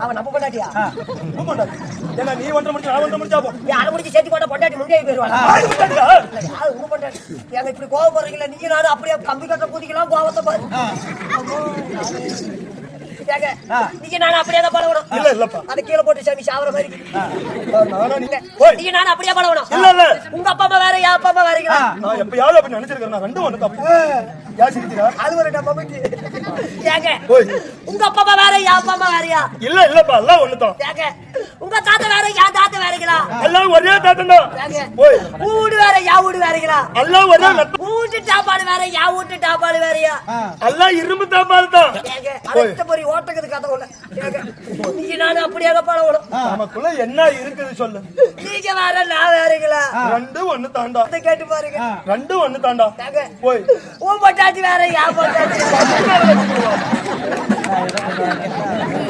அவன் நம்ம பொண்டாட்டியா. ஏன்னா நீ ஒன்றரை முடிச்சு நான் ஒன்றரை முடிச்சா போ. யாரை முடிச்சு சேர்த்து போட்ட பொண்டாட்டி முன்னே. யாரு உங்க பொண்டாட்டி? ஏங்க இப்படி கோவம் போறீங்களா நீங்க நானும் அப்படியே கம்பி கட்ட குதிக்கலாம் கோவத்தை பாரு. நீங்க நானும் அப்படியே தான் பழகணும். இல்ல, இல்லப்பா. அதை கீழே போட்டு சாமி சாவர மாதிரி. நானா நீ? நீங்க நானும் அப்படியே பழகணும். இல்ல, இல்ல. உங்க அப்பா அம்மா வேற என் அப்பா அம்மா வேறீங்களா நான் எப்பயாவது அப்படி நினைச்சிருக்கேன் நான் ரெண்டும் ஒண்ணு தப்பு அது ஒரு நம்ம ஏங்க. உங்க அப்பா அம்மா வேற என் அப்பா அம்மா வேறயா? இல்ல இல்லப்பா எல்லாம் ஒண்ணுதான். ஏங்க உங்க தாத்தா வேற என் தாத்தா வேறீங்களா? எல்லாம் ஒரே ஓய். உன் வீடு வேற என் வீடு வேறீங்களா? எல்லாம் ஒரே வீட்டு சாப்பாடு வேற என் வீட்டு சாப்பாடு வேறயா? எல்லாம் இரும்பு தாப்பால் தான். ஏங்க அடுத்த பொறி ஓட்டக்குது கதை உள்ள ஏங்க நீங்க நானும் அப்படியே பழகணும் நமக்குள்ள என்ன இருக்குது சொல்லு. நீங்க வேற நான் வேறீங்களா? ரெண்டு ஒண்ணு தாண்டா. அதை கேட்டு பாருங்க. ரெண்டு ஒண்ணு தாண்டா. ஓய். உன் பொட்டாச்சி வேற என் பொட்டாச்சி ¿qué?